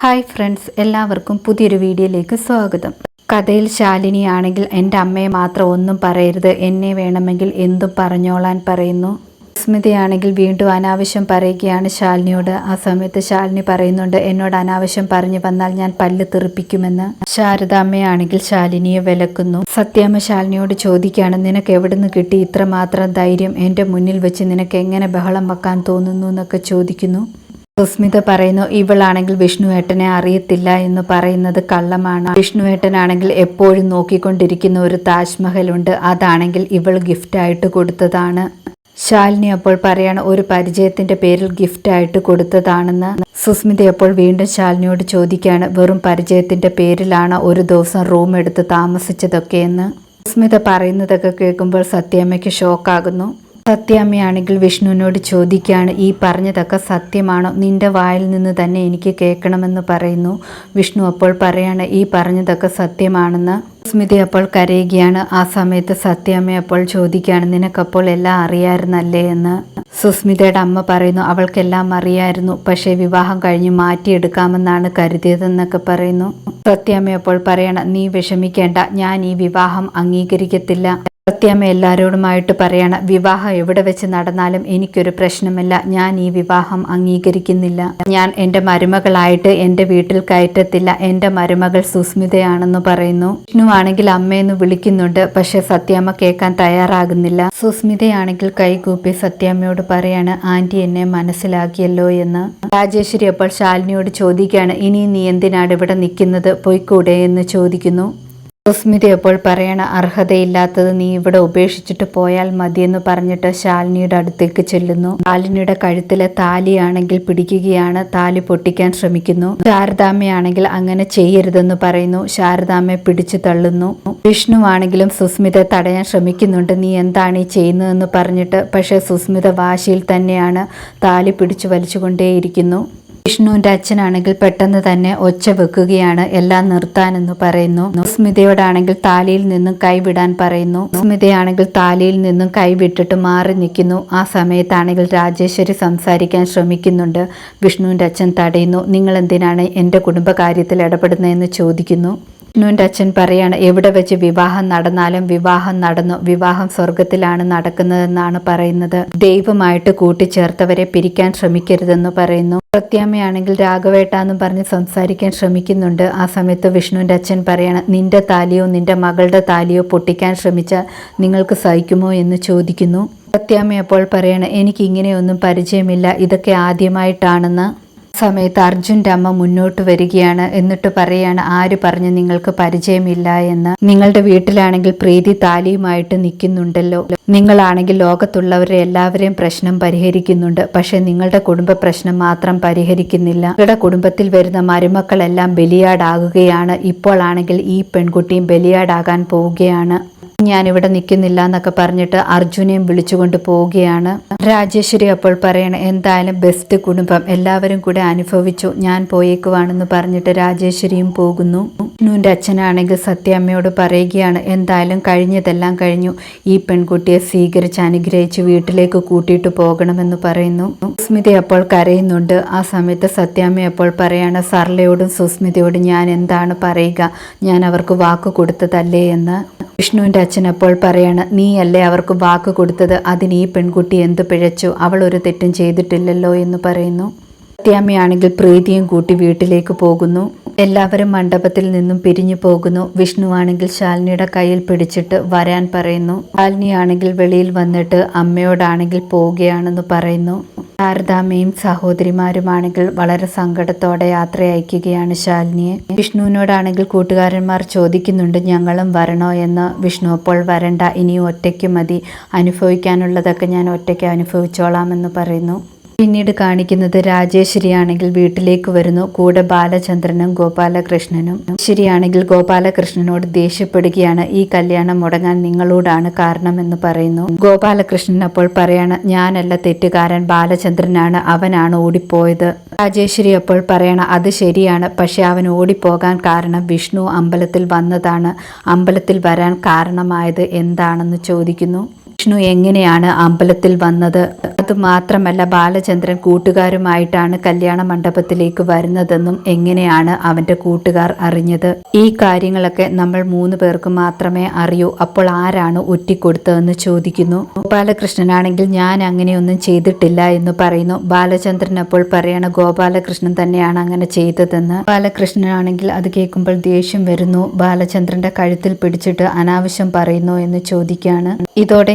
Hi friends എല്ലാവർക്കും പുതിയൊരു വീഡിയോയിലേക്ക് സ്വാഗതം. കഥയിൽ ശാലിനിയാണെങ്കിൽ എന്റെ അമ്മയെ മാത്രം ഒന്നും പറയരുത് എന്നെ വേണമെങ്കിൽ എന്തും പറഞ്ഞോളാൻ പറയുന്നു. സ്മിതയാണെങ്കിൽ വീണ്ടും അനാവശ്യം പറയുകയാണ് ശാലിനിയോട്. ആ സമയത്ത് ശാലിനി പറയുന്നുണ്ട് എന്നോട് അനാവശ്യം പറഞ്ഞു വന്നാൽ ഞാൻ പല്ല് തെറിപ്പിക്കുമെന്ന്. ശാരദ അമ്മയാണെങ്കിൽ ശാലിനിയെ വിലക്കുന്നു. സത്യാമ്മ ശാലിനിയോട് ചോദിക്കുകയാണ് നിനക്ക് എവിടുന്ന് കിട്ടി ഇത്രമാത്രം ധൈര്യം? എന്റെ മുന്നിൽ വെച്ച് നിനക്ക് എങ്ങനെ ബഹളം വെക്കാൻ തോന്നുന്നു? എന്നൊക്കെ ചോദിക്കുന്നു. സുസ്മിത പറയുന്നു ഇവളാണെങ്കിൽ വിഷ്ണുവേട്ടനെ അറിയത്തില്ല എന്ന് പറയുന്നത് കള്ളമാണ്. വിഷ്ണുവേട്ടനാണെങ്കിൽ എപ്പോഴും നോക്കിക്കൊണ്ടിരിക്കുന്ന ഒരു താജ്മഹൽ ഉണ്ട് അതാണെങ്കിൽ ഇവൾ ഗിഫ്റ്റായിട്ട് കൊടുത്തതാണ്. ശാലിനി അപ്പോൾ പറയാണ് ഒരു പരിചയത്തിന്റെ പേരിൽ ഗിഫ്റ്റായിട്ട് കൊടുത്തതാണെന്ന്. സുസ്മിത അപ്പോൾ വീണ്ടും ശാലിനിയോട് ചോദിക്കുകയാണ് വെറും പരിചയത്തിന്റെ പേരിലാണ് ഒരു ദിവസം റൂം എടുത്ത് താമസിച്ചതൊക്കെയെന്ന് സുസ്മിത പറയുന്നതൊക്കെ കേൾക്കുമ്പോൾ സത്യാമ്മയ്ക്ക് ഷോക്കാകുന്നു. സത്യാമ്മയാണെങ്കിൽ വിഷ്ണുവിനോട് ചോദിക്കുകയാണ് ഈ പറഞ്ഞതൊക്കെ സത്യമാണോ? നിന്റെ വായിൽ നിന്ന് തന്നെ എനിക്ക് കേൾക്കണമെന്ന് പറയുന്നു. വിഷ്ണു അപ്പോൾ പറയാണ് ഈ പറഞ്ഞതൊക്കെ സത്യമാണെന്ന്. സ്മിതി അപ്പോൾ കരയുകയാണ് ആ സമയത്ത് സത്യാമ്മ അപ്പോൾ ചോദിക്കുകയാണ് നിനക്കപ്പോൾ എല്ലാം അറിയാമായിരുന്നല്ലേ? എന്ന്. സുസ്മിതയുടെ അമ്മ പറയുന്നു അവൾക്കെല്ലാം അറിയായിരുന്നു പക്ഷേ വിവാഹം കഴിഞ്ഞ് മാറ്റിയെടുക്കാമെന്നാണ് കരുതിയതെന്നൊക്കെ പറയുന്നു. സത്യാമ്മ അപ്പോൾ പറയണം നീ വിഷമിക്കേണ്ട ഞാൻ ഈ വിവാഹം അംഗീകരിക്കത്തില്ല. സത്യാമ്മ എല്ലാവരോടുമായിട്ട് പറയണം വിവാഹം എവിടെ വെച്ച് നടന്നാലും എനിക്കൊരു പ്രശ്നമില്ല. ഞാൻ ഈ വിവാഹം അംഗീകരിക്കുന്നില്ല. ഞാൻ എന്റെ മരുമകളായിട്ട് എന്റെ വീട്ടിൽ കയറ്റത്തില്ല. എന്റെ മരുമകൾ സുസ്മിതയാണെന്ന് പറയുന്നു. വിഷ്ണു ആണെങ്കിൽ അമ്മയെന്ന് വിളിക്കുന്നുണ്ട്. പക്ഷെ സത്യാമ്മ കേൾക്കാൻ തയ്യാറാകുന്നില്ല. സുസ്മിതയാണെങ്കിൽ കൈകൂപ്പി സത്യാമ്മയോട് പറയാണ് ആന്റി എന്നെ മനസ്സിലാക്കിയല്ലോ എന്ന്. രാജേശ്വരി അപ്പോൾ ശാലിനിയോട് ചോദിക്കുകയാണ് ഇനി നീ എന്തിനാണ് ഇവിടെ നിൽക്കുന്നത്? പോയിക്കൂടെ എന്ന് ചോദിക്കുന്നു. സുസ്മിത എപ്പോൾ പറയണ അർഹതയില്ലാത്തത് നീ ഇവിടെ ഉപേക്ഷിച്ചിട്ട് പോയാൽ മതിയെന്ന് പറഞ്ഞിട്ട് ശാലിനിയുടെ അടുത്തേക്ക് ചെല്ലുന്നു. ശാലിനിയുടെ കഴുത്തിലെ താലിയാണെങ്കിൽ പിടിക്കുകയാണ് താലി പൊട്ടിക്കാൻ ശ്രമിക്കുന്നു. ശാരദാമ്മയാണെങ്കിൽ അങ്ങനെ ചെയ്യരുതെന്ന് പറയുന്നു. ശാരദാമ്മയെ പിടിച്ചു തള്ളുന്നു. വിഷ്ണുവാണെങ്കിലും സുസ്മിത തടയാൻ ശ്രമിക്കുന്നുണ്ട്. നീ എന്താണ് ഈ ചെയ്യുന്നതെന്ന് പറഞ്ഞിട്ട് പക്ഷേ സുസ്മിത വാശിയിൽ തന്നെയാണ് താലി പിടിച്ചു വലിച്ചുകൊണ്ടേയിരിക്കുന്നു. വിഷ്ണുവിന്റെ അച്ഛനാണെങ്കിൽ പെട്ടെന്ന് തന്നെ ഒച്ച വെക്കുകയാണ്. എല്ലാം നിർത്താനെന്ന് പറയുന്നു. സ്മിതയോടാണെങ്കിൽ താലിയിൽ നിന്നും കൈവിടാൻ പറയുന്നു. സ്മിതയാണെങ്കിൽ താലിയിൽ നിന്നും കൈവിട്ടിട്ട് മാറി നിൽക്കുന്നു. ആ സമയത്താണെങ്കിൽ രാജേശ്വരി സംസാരിക്കാൻ ശ്രമിക്കുന്നുണ്ട്. വിഷ്ണുവിന്റെ അച്ഛൻ തടയുന്നു. നിങ്ങൾ എന്തിനാണ് എന്റെ കുടുംബകാര്യത്തിൽ ഇടപെടുന്നതെന്ന് ചോദിക്കുന്നു. വിഷ്ണുവിന്റെ അച്ഛൻ പറയാണ് എവിടെ വെച്ച് വിവാഹം നടന്നാലും വിവാഹം നടന്നു വിവാഹം സ്വർഗത്തിലാണ് നടക്കുന്നതെന്നാണ് പറയുന്നത്. ദൈവമായിട്ട് കൂട്ടിച്ചേർത്തവരെ പിരിക്കാൻ ശ്രമിക്കരുതെന്ന് പറയുന്നു. പ്രത്യാമയാണെങ്കിൽ രാഘവേട്ട എന്ന് പറഞ്ഞ് സംസാരിക്കാൻ ശ്രമിക്കുന്നുണ്ട്. ആ സമയത്ത് വിഷ്ണുവിന്റെ അച്ഛൻ പറയാണ് നിന്റെ താലിയോ നിന്റെ മകളുടെ താലിയോ പൊട്ടിക്കാൻ ശ്രമിച്ചാൽ നിങ്ങൾക്ക് സഹിക്കുമോ എന്ന് ചോദിക്കുന്നു. പ്രത്യാമയപ്പോൾ അപ്പോൾ പറയാണ് എനിക്ക് ഇങ്ങനെയൊന്നും പരിചയമില്ല. ഇതൊക്കെ ആദ്യമായിട്ടാണെന്ന് സമയത്ത് അർജുന്റെ അമ്മ മുന്നോട്ട് വരികയാണ്. എന്നിട്ട് പറയാണ് ആര് പറഞ്ഞു നിങ്ങൾക്ക് പരിചയമില്ല എന്ന്? നിങ്ങളുടെ വീട്ടിലാണെങ്കിൽ പ്രീതി താലിയുമായിട്ട് നിൽക്കുന്നുണ്ടല്ലോ. നിങ്ങളാണെങ്കിൽ ലോകത്തുള്ളവരെ എല്ലാവരെയും പ്രശ്നം പരിഹരിക്കുന്നുണ്ട്. പക്ഷെ നിങ്ങളുടെ കുടുംബ പ്രശ്നം മാത്രം പരിഹരിക്കുന്നില്ല. നിങ്ങളുടെ കുടുംബത്തിൽ വരുന്ന മരുമക്കളെല്ലാം ബലിയാടാകുകയാണ്. ഇപ്പോഴാണെങ്കിൽ ഈ പെൺകുട്ടിയും ബലിയാടാകാൻ പോവുകയാണ്. ഞാനിവിടെ നിൽക്കുന്നില്ല എന്നൊക്കെ പറഞ്ഞിട്ട് അർജുനെയും വിളിച്ചുകൊണ്ട് പോവുകയാണ്. രാജേശ്വരി അപ്പോൾ പറയണം എന്തായാലും ബെസ്റ്റ് കുടുംബം. എല്ലാവരും കൂടെ അനുഭവിച്ചു. ഞാൻ പോയേക്കുവാണെന്ന് പറഞ്ഞിട്ട് രാജേശ്വരിയും പോകുന്നു. നൂന്റെ അച്ഛനാണെങ്കിൽ സത്യാമ്മയോട് പറയുകയാണ്. എന്തായാലും കഴിഞ്ഞതെല്ലാം കഴിഞ്ഞു. ഈ പെൺകുട്ടിയെ സ്വീകരിച്ച് അനുഗ്രഹിച്ച് വീട്ടിലേക്ക് കൂട്ടിയിട്ട് പോകണമെന്ന് പറയുന്നു. സുസ്മിത അപ്പോൾ കരയുന്നുണ്ട്. ആ സമയത്ത് സത്യാമ്മ അപ്പോൾ പറയാണ് സർലയോടും സുസ്മിതയോടും ഞാൻ എന്താണ് പറയുക? ഞാൻ അവർക്ക് വാക്ക് കൊടുത്തതല്ലേ എന്ന്. വിഷ്ണുവിന്റെ അച്ഛൻ അപ്പോൾ പറയാണ് നീയല്ലേ അവർക്ക് വാക്ക് കൊടുത്തത്? അതിന് ഈ പെൺകുട്ടി എന്ത് പിഴച്ചു? അവൾ ഒരു തെറ്റും ചെയ്തിട്ടില്ലല്ലോ എന്ന് പറയുന്നു. സത്യാമ്മയാണെങ്കിൽ പ്രീതിയും കൂട്ടി വീട്ടിലേക്ക് പോകുന്നു. എല്ലാവരും മണ്ഡപത്തിൽ നിന്നും പിരിഞ്ഞു പോകുന്നു. വിഷ്ണു ആണെങ്കിൽ ശാലിനിയുടെ കയ്യിൽ പിടിച്ചിട്ട് വരാൻ പറയുന്നു. ശാലിനിയാണെങ്കിൽ വെളിയിൽ വന്നിട്ട് അമ്മയോടാണെങ്കിൽ പോവുകയാണെന്ന് പറയുന്നു. ശാരദാമ്മയും സഹോദരിമാരുമാണെങ്കിൽ വളരെ സങ്കടത്തോടെ യാത്ര അയക്കുകയാണ് ശാലിനിയെ. വിഷ്ണുവിനോടാണെങ്കിൽ കൂട്ടുകാരന്മാർ ചോദിക്കുന്നുണ്ട് ഞങ്ങളും വരണോ? എന്ന്. വിഷ്ണു അപ്പോൾ വരണ്ട ഇനി ഒറ്റയ്ക്ക് മതി. അനുഭവിക്കാനുള്ളതൊക്കെ ഞാൻ ഒറ്റയ്ക്ക് അനുഭവിച്ചോളാമെന്ന് പറയുന്നു. പിന്നീട് കാണിക്കുന്നത് രാജേശ്വരിയാണെങ്കിൽ വീട്ടിലേക്ക് വരുന്നു. കൂടെ ബാലചന്ദ്രനും ഗോപാലകൃഷ്ണനും. ശരിയാണെങ്കിൽ ഗോപാലകൃഷ്ണനോട് ദേഷ്യപ്പെടുകയാണ്. ഈ കല്യാണം മുടങ്ങാൻ നിങ്ങളോടാണ് കാരണം എന്ന് പറയുന്നു. ഗോപാലകൃഷ്ണൻ അപ്പോൾ പറയാണ് ഞാനല്ല തെറ്റുകാരൻ. ബാലചന്ദ്രനാണ്. അവനാണ് ഓടിപ്പോയത്. രാജേശ്വരി അപ്പോൾ പറയണം അത് ശരിയാണ്. പക്ഷെ അവൻ ഓടിപ്പോകാൻ കാരണം വിഷ്ണു അമ്പലത്തിൽ വന്നതാണ്. അമ്പലത്തിൽ വരാൻ കാരണമായത് എന്താണെന്ന് ചോദിക്കുന്നു. വിഷ്ണു എങ്ങനെയാണ് അമ്പലത്തിൽ വന്നത്? അതുമാത്രമല്ല ബാലചന്ദ്രൻ കൂട്ടുകാരുമായിട്ടാണ് കല്യാണ മണ്ഡപത്തിലേക്ക് വരുന്നതെന്നും എങ്ങനെയാണ് അവന്റെ കൂട്ടുകാർ അറിഞ്ഞത്? ഈ കാര്യങ്ങളൊക്കെ നമ്മൾ മൂന്ന് പേർക്ക് മാത്രമേ അറിയൂ. അപ്പോൾ ആരാണ് ഒറ്റിക്കൊടുത്തതെന്ന് ചോദിക്കുന്നു. ഗോപാലകൃഷ്ണനാണെങ്കിൽ ഞാൻ അങ്ങനെയൊന്നും ചെയ്തിട്ടില്ല എന്ന് പറയുന്നു. ബാലചന്ദ്രൻ അപ്പോൾ പറയണ ഗോപാലകൃഷ്ണൻ തന്നെയാണ് അങ്ങനെ ചെയ്തതെന്ന്. ബാലകൃഷ്ണനാണെങ്കിൽ അത് കേൾക്കുമ്പോൾ ദേഷ്യം വരുന്നു. ബാലചന്ദ്രന്റെ കഴുത്തിൽ പിടിച്ചിട്ട് അനാവശ്യം പറയുന്നു എന്ന് ചോദിക്കുകയാണ്. ഇതോടെ